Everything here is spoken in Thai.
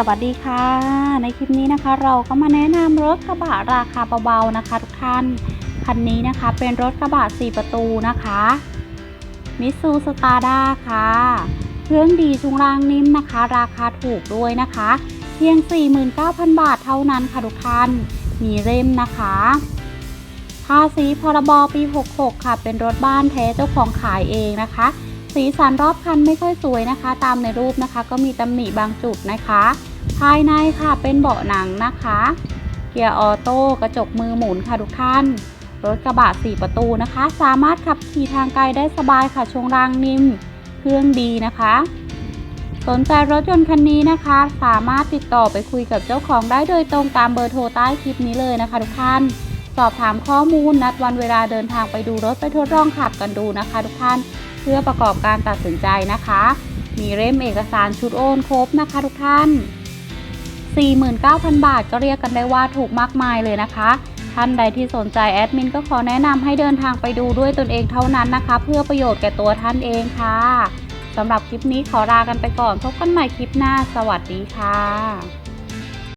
สวัสดีค่ะ ในคลิปนี้นะคะ เราก็มาแนะนำรถกระบะราคาเบาๆนะคะ ทุกท่าน คันนี้นะคะเป็นรถกระบะ 4 ประตูนะคะมิซูสตาร์ด้าค่ะ เครื่องดีช่วงล่างนิ่มนะคะ ราคาถูกด้วยนะคะ เพียง 49,000 บาทเท่านั้นค่ะทุกท่าน มีเล่มนะคะภาษีพรบปี 66 ค่ะ เป็นรถบ้านแท้เจ้าของขายเองนะคะ สีสันรอบคันไม่ค่อยสวยนะคะ ตามในรูปนะคะ ก็มีตำหนิบางจุดนะคะ ภายในค่ะเป็นเบาะหนังนะคะเกียร์ออโต้กระจกมือหมุนค่ะทุกท่าน รถกระบะ 4 ประตูนะคะ สามารถขับขี่ทางไกลได้สบายค่ะช่วงล่างนิ่ม เครื่องดีนะคะ สนใจรถยนต์คันนี้นะคะ สามารถติดต่อไปคุยกับเจ้าของได้โดยตรงตามเบอร์โทรใต้คลิปนี้เลยนะคะทุกท่านสอบถามข้อมูลนัดวันเวลาเดินทางไปดูรถไปทดลองขับกันดูนะคะ ทุกท่าน พื่อประกอบการตัดสินใจนะคะ มีเล่มเอกสารชุดโอนครบนะคะทุกท่าน 49,000 บาทก็เรียกกันได้ว่าถูกมากมายเลยนะคะ ท่านใดที่สนใจแอดมินก็ขอแนะนำให้เดินทางไปดูด้วยตนเองเท่านั้นนะคะ เพื่อประโยชน์แก่ตัวท่านเองค่ะสำหรับคลิปนี้ขอลากันไปก่อน พบกันใหม่คลิปหน้า สวัสดีค่ะ